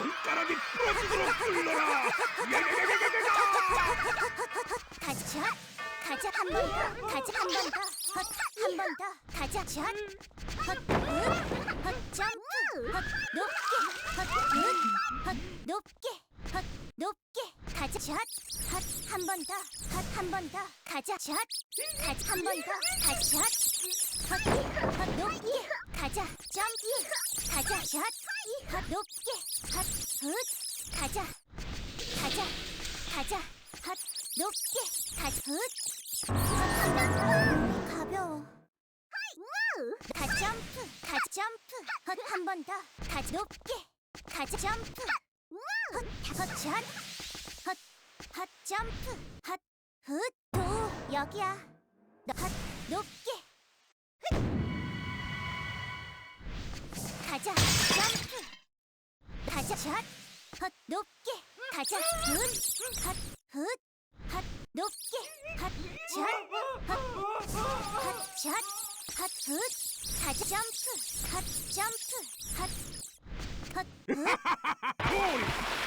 손가락이 부러지도록 굴러라. 가자 가자 한 번 더 가자 한 번더한번 더 가자 샷헛헛 점프 헛 높게 헛헛 높게 헛 높게 가자 샷 헛 한 번 더 헛 한 번 더 가자 샷 가자 한 번 더 가자 샷 헛 헛 높게 가자 점프 가자 샷 헛 높게. 헛헛 가자. 가자. 가자. 헛 높게. 헛 가벼워. 가 점프. 가 점프. 헛한 번 더. 가자 높게. 가자 점프. 헛헛샷헛헛 점프. 헛헛도 여기야. 헛 높게 샷 헛 높게. 가자. 훗헛훗 헛 높게. 헛 샷 헛 헛 샷 헛 훗. 가자. 점프. 헛 점프. 헛 헛훗. 골